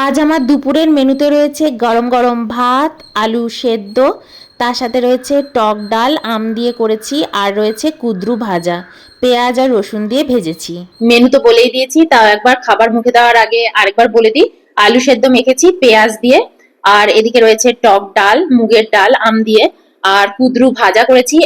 আজ আমার দুপুরের মেনুতে রয়েছে গরম গরম ভাত, আলু সেদ্ধ, তার সাথে রয়েছে টক ডাল, আম দিয়ে করেছি, আর রয়েছে কুদ্রু ভাজা, পেঁয়াজ আর রসুন দিয়ে ভেজেছি। মেনু তো বলেই দিয়েছি, তাও একবার খাবার মুখে দেওয়ার আগে আরেকবার বলে দিই, আলু সেদ্ধ মেখেছি, পেঁয়াজ দিয়ে, আর এদিকে রয়েছে টক ডাল, মুগের ডাল, আম দিয়ে, আর কুদ্রু ভাজা করেছি,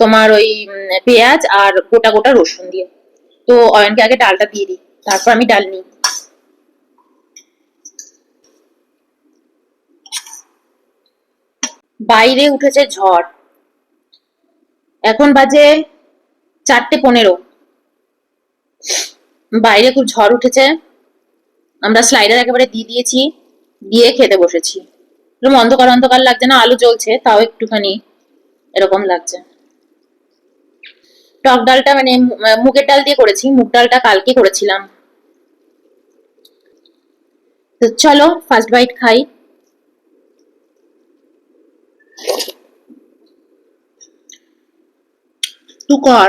তোমার ওই পেঁয়াজ আর গোটা গোটা রসুন দিয়ে। তো অয়নকে আগে ডালটা দিয়ে দিই, তারপর আমি ডাল নিই। বাইরে উঠেছে ঝড়। এখন বাজে চারটে পনেরো। বাইরে খুব ঝড় উঠেছে। আমরা স্লাইডার একেবারে দিয়ে দিয়েছি, দিয়ে খেতে বসেছি। এরকম অন্ধকার অন্ধকার লাগছে না, আলো জ্বলছে, তাও একটুখানি এরকম লাগছে। টক ডালটা মানে মুগের ডাল দিয়ে করেছি, মুগ ডালটা কালকে করেছিলাম। তো চলো ফার্স্ট বাইট খাই। তুই কর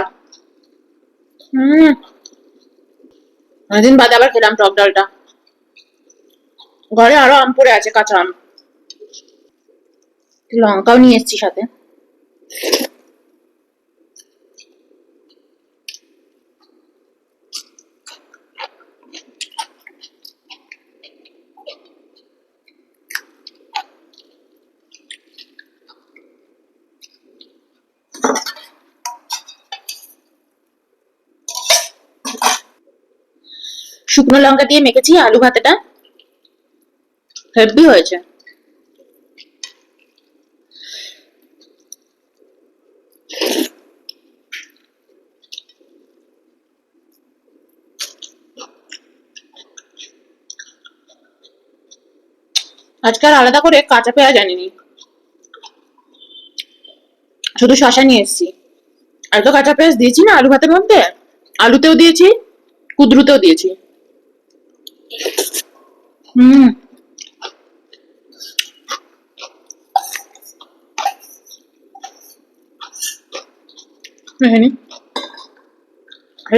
হম। অনেকদিন বাদে আবার খেলাম টক ডালটা। ঘরে আরও আম পড়ে আছে কাঁচা আম। লঙ্কাও নিয়ে এসছি সাথে। শুকনো লঙ্কা দিয়ে মেখেছি, আলু ভাতেটা। হেভি হয়েছে। আজকে আর আলাদা করে কাঁচা পেঁয়াজ আনিনি। শুধু শশা নিয়ে এসেছি। আর তো কাঁচা পেঁয়াজ দিয়েছি না আলু ভাতের মধ্যে। আলুতেও দিয়েছি, কুদরুতেও দিয়েছি। হুম।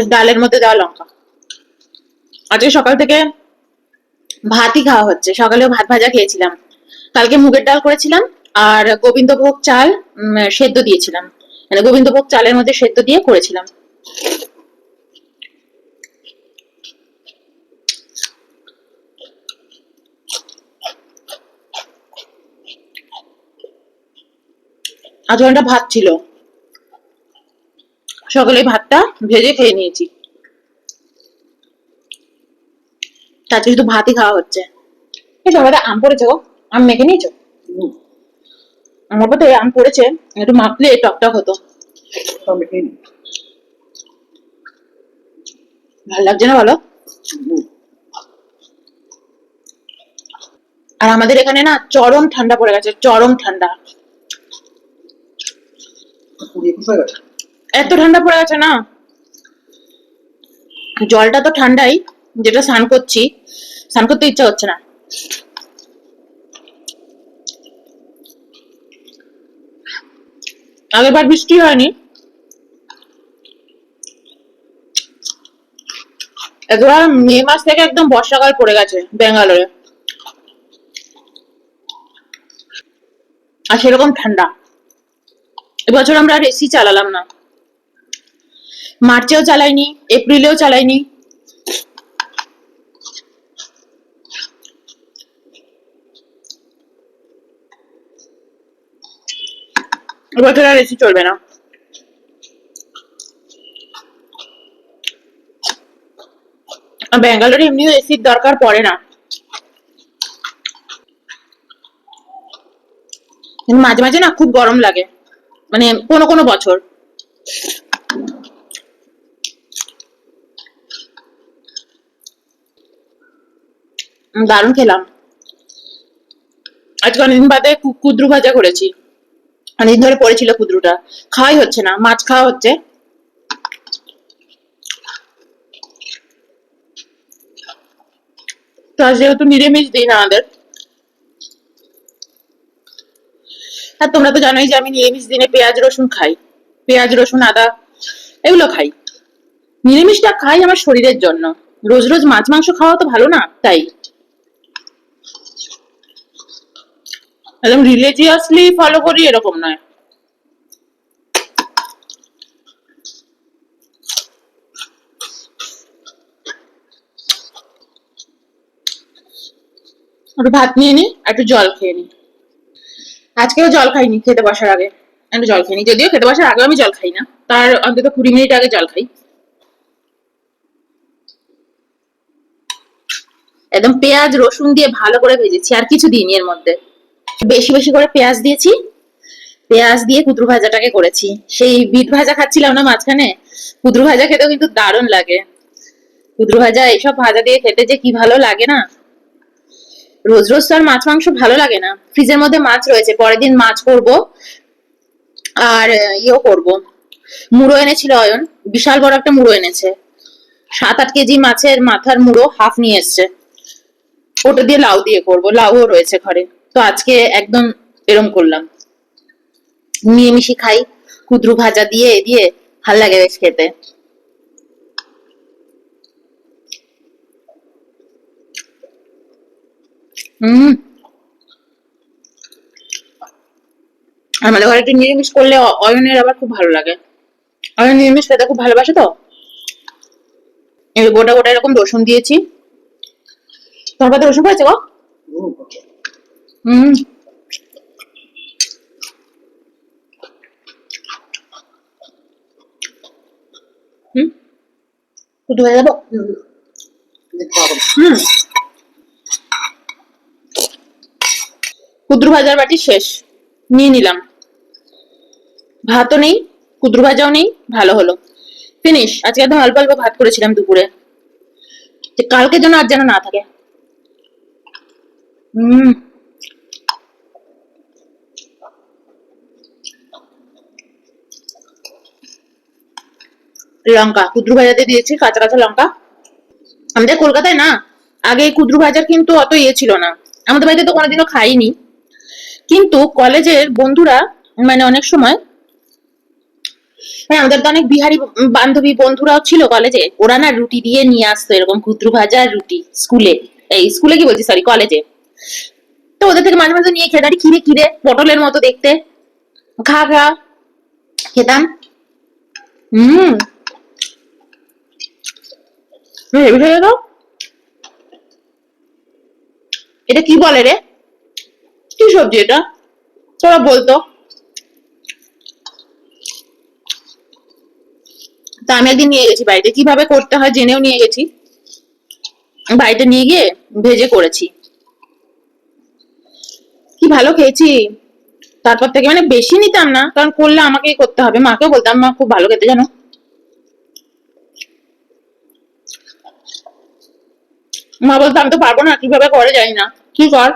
ডালের মধ্যে দেওয়া লঙ্কা। আজকে সকাল থেকে ভাতই খাওয়া হচ্ছে। সকালেও ভাত ভাজা খেয়েছিলাম। কালকে মুগের ডাল করেছিলাম আর গোবিন্দভোগ চাল সেদ্ধ দিয়েছিলাম। মানে গোবিন্দভোগ চালের মধ্যে সেদ্ধ দিয়ে করেছিলাম। আজ অনেকটা ভাত ছিল। সকালে ভাতটা ভেজে খেয়ে নিয়েছি। আজকে শুধু ভাতই খাওয়া হচ্ছে। এই তোমার আম পড়েছে গো আম মেখে নিয়েছো? আমার তো আম পড়েছে একটু মাখলে টকটক হতো। ভালো লাগছে না বলো? আর আমাদের এখানে না চরম ঠান্ডা পড়ে গেছে চরম ঠান্ডা। এত ঠান্ডা পড়ে গেছে না? জলটা তো ঠান্ডাই, যেটা স্নান করছি, স্নান করতে ইচ্ছা হচ্ছে না। আগেরবার বৃষ্টি হয়নি? এবার মে মাস থেকে একদম বর্ষাকাল পড়ে গেছে, ব্যাঙ্গালোরে। আর সেরকম ঠান্ডা। এবছর আমরা আর এসি চালালাম না। মার্চেও চালাইনি, এপ্রিলেও চালাইনি। এবছর আর এসি চলবে না। ব্যাঙ্গালোরে এমনিও এসির দরকার পড়ে না। মাঝে মাঝে না খুব গরম লাগে। মানে কোনো কোনো বছর। দারুণ খেলাম। আজকে অনেকদিন বাদে কুদ্রু ভাজা করেছি। অনেকদিন ধরে পড়েছিল কুদ্রুটা। খাওয়াই হচ্ছে না, মাছ খাওয়া হচ্ছে। তো আজ যেহেতু নিরামিষ দিন আমাদের আর তোমরা তো জানোই যে আমি নিরামিষ দিনে পেঁয়াজ, রসুন খাই। পেঁয়াজ, রসুন, আদা, এগুলো খাই। নিরামিষটা খাই আমার শরীরের জন্য। রোজ রোজ মাছ, মাংস খাওয়া তো ভালো না, তাই। একদম রিলিজিয়াসলি ফলো করি, এরকম নয়। একটু ভাত নিয়ে নি একটু জল খেয়ে নি। আজকেও জল খাইনি খেতে বসার আগে। একটু জল খাইনি, যদিও খেতে বসার আগে আমি জল খাই না। তার অন্তত কুড়ি মিনিট আগে জল খাই। একদম পেঁয়াজ, রসুন দিয়ে ভালো করে ভেজেছি, আর কিছু দিইনি এর মধ্যে। বেশি বেশি করে পেঁয়াজ দিয়েছি। পেঁয়াজ দিয়ে কুদ্রু ভাজাটাকে করেছি। সেই বিট ভাজা খাচ্ছিলাম না মাঝখানে, কুদ্রু ভাজা খেতেও কিন্তু দারুণ লাগে। কুদ্রু ভাজা এইসব ভাজা দিয়ে খেতে যে কি ভালো লাগে না? রোজ রোজ তো আর মাছ, মাংস ভালো লাগে না। ফ্রিজের মধ্যে মাছ রয়েছে, পরের দিন মাছ করব, আর ইয়েও করব। মুড়ো এনেছিল অয়ন, বিশাল বড় একটা মুড়ো এনেছে। সাত আট কেজি মাছের মাথার মুড়ো হাফ নিয়ে এসছে। ওটা দিয়ে লাউ দিয়ে করব, লাউও রয়েছে ঘরে। তো আজকে একদম এরম করলাম। মিশি খাই, কুদ্রু ভাজা দিয়ে দিয়ে ভালো লাগে বেশ খেতে। হুম। আমাদের ঘরে একটু নিরামিষ করলে অয়নের আবার খুব ভালো লাগে। অয়ন নিরামিষ খেতে খুব ভালোবাসে তো? এই গোটা গোটা এরকম রসুন দিয়েছি। তোমার পাতে রসুন পড়েছে গো? হুম। হুম। হয়ে যাব? হুম। কুদ্রু ভাজার বাটি শেষ। নিয়ে নিলাম। ভাতও নেই, কুদ্রু ভাজাও নেই, ভালো হলো। ফিনিশ, আজকে একদম অল্প অল্প ভাত করেছিলাম দুপুরে। কালকে যেন আর যেন না থাকে। লঙ্কা, কুদ্রু ভাজাতে দিয়েছি, কাঁচা কাঁচা লঙ্কা। আমাদের কলকাতায় না, আগে কুদ্রু ভাজার কিন্তু অত ইয়ে ছিল না। আমাদের বাড়িতে তো কোনোদিনও খাইনি। কিন্তু কলেজের বন্ধুরা মানে অনেক সময় হ্যাঁ আমাদের তো অনেক বিহারি বান্ধবী বন্ধুরাও ছিল কলেজে, ওরা না রুটি দিয়ে নিয়ে আসতো, এরকম কুদ্রু ভাজা রুটি স্কুলে, এই স্কুলে কি বলছি সরি কলেজে। তো ওদের থেকে মাঝে মাঝে নিয়ে খেতাম কিরে কিরে, পটলের মতো দেখতে। খা খা। খেতাম। হুম। হেভি খেয়ে দাও এটা কি বলে রে? কি সবজি এটা? তোরা বলতো তা আমি একদিন নিয়ে গেছি বাড়িতে। কীভাবে করতে হয় জেনেও নিয়ে গেছি। বাড়িতে নিয়ে গিয়ে ভেজে করেছি। কি ভালো খেয়েছি। তারপর থেকে মানে বেশি নিতাম না, কারণ করলে আমাকেই করতে হবে। মাকেও বলতাম, মা, খুব ভালো খেতে জানো। মা বলতো, আমি তো পারব না, কীভাবে করে জানি না। কি কর?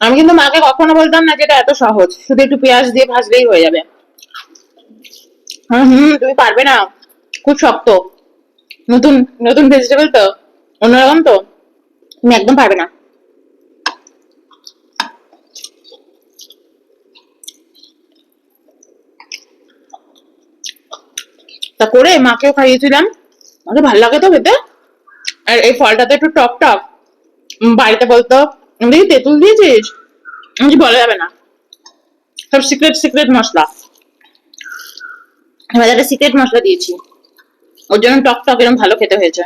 আমি কিন্তু মাকে কখনো বলতাম না যেটা এত সহজ, শুধু একটু পেঁয়াজ দিয়ে ভাজলেই হয়ে যাবে। হুম তুমি পারবে না, খুব শক্ত। নতুন নতুন ভেজিটেবল তো, অন্যরকম তো, তুমি একদম পারবে না। তা করে মাকেও খাইয়েছিলাম, আমাকে ভালো লাগে তো খেতে। আর এই ফলটা তো একটু টক টক বাড়িতে বলতো দেখি তেঁতুল দিয়েছিস আমি বলা যাবে না। সব সিক্রেট সিক্রেট মশলা। একটা সিক্রেট মশলা দিয়েছি, ওর জন্য টক টক এরকম ভালো খেতে হয়েছে।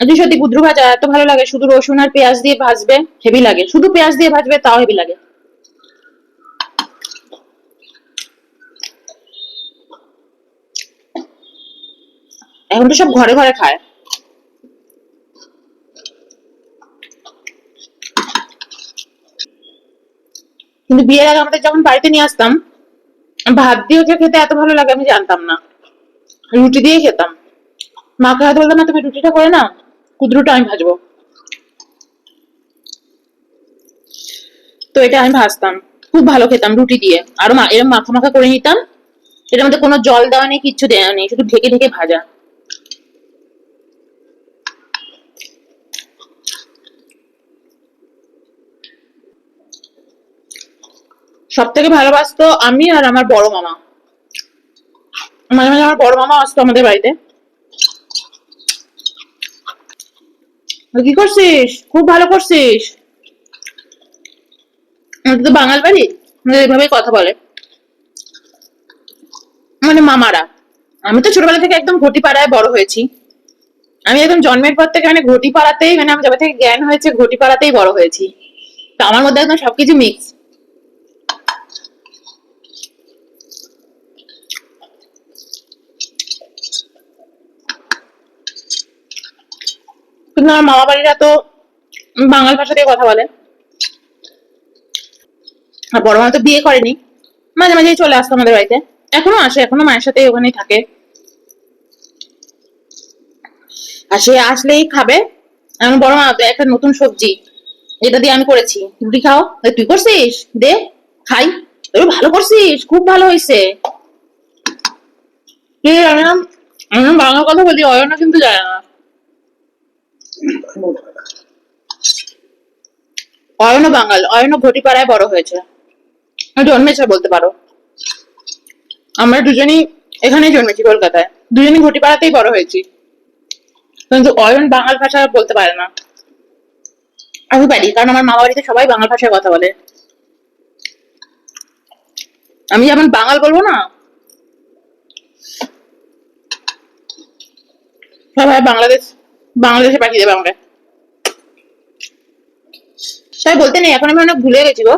আজকে সত্যি কুদ্রু ভাজা, এত ভালো লাগে। শুধু রসুন আর পেঁয়াজ দিয়ে ভাজবে, হেভি লাগে। শুধু পেঁয়াজ দিয়ে ভাজবে, তাও হেভি লাগে। এখন তো সব ঘরে ঘরে খায়। কিন্তু বিয়ের আগে আমাদের যখন বাড়িতে নিয়ে আসতাম, ভাত দিয়ে ওকে খেতে এত ভালো লাগে আমি জানতাম না। রুটি দিয়ে খেতাম। মাকে হয়তো বলতাম না তুমি রুটিটা করে না কুদরুটা আমি ভাজবো। তো এটা আমি ভাজতাম, খুব ভালো খেতাম রুটি দিয়ে। আরও মা- এরকম মাখা মাখা করে নিতাম, এটার মধ্যে কোনো জল দেওয়া নেই, কিচ্ছু দেওয়া নেই, শুধু ঢেকে ঢেকে ভাজা। সব থেকে ভালোবাসতো আমি আর আমার বড় মামা। মাঝে মাঝে আমার বড় মামা আসতো আমাদের বাড়িতে। কি করছিস? খুব ভালো করছিস। তো বাঙাল বাড়ি এভাবেই কথা বলে। মানে মামারা। আমি তো ছোটবেলা থেকে একদম ঘটি পাড়ায় বড় হয়েছি। আমি একদম জন্মের পর থেকে মানে ঘটি পাড়াতেই মানে আমি যবে থেকে জ্ঞান হয়েছে ঘটি পাড়াতেই বড় হয়েছি। তো আমার মধ্যে একদম সবকিছু মিক্স কিন্তু আমার মামা বাড়িরা তো বাঙাল ভাষাতেই কথা বলে। আর বড় মা তো বিয়ে করেনি। মাঝে মাঝেই চলে আসতো আমাদের বাড়িতে। এখনও আসে, এখনও মায়ের সাথে ওখানেই থাকে। আর সে আসলেই খাবে। এখন বড় মা একটা নতুন সবজি, যেটা দিয়ে আমি করেছি। রুটি খাও। তুই করছিস? দে, খাই। তুই ভালো করছিস, খুব ভালো হয়েছে। আমি বাংলা কথা বলি অয়না কিন্তু জানে না। অয়ন বাঙাল, অয়ন ঘটিপাড়ায় বড় হয়েছে। জন্মেছে বলতে পারো। আমরা দুজনই এখানেই জন্মেছি কলকাতায়। দুজনই ঘটিপাড়াতেই বড় হয়েছি। কিন্তু অয়ন বাঙাল ভাষা বলতে পারে না। আমি পারি, কারণ আমার মামা বাড়িতে সবাই বাংলা ভাষায় কথা বলে। আমি যেমন বাঙাল বলব না, সবাই বাংলাদেশ বাংলাদেশে পাঠিয়ে দেবে আমাকে। তাই বলতে নেই, এখন আমি অনেক ভুলে গেছি গো।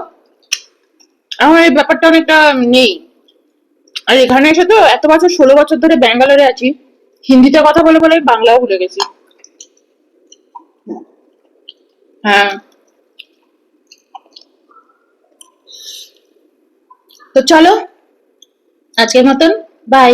আমার এই ব্যাপারটা অনেকটা নেই। আর এখানে এসে তো এত বছর, ষোলো বছর ধরে ব্যাঙ্গালোরে আছি, হিন্দিতে কথা বলে বলে বাংলাও ভুলে গেছি। হ্যাঁ। তো চলো, আজকের মতন বাই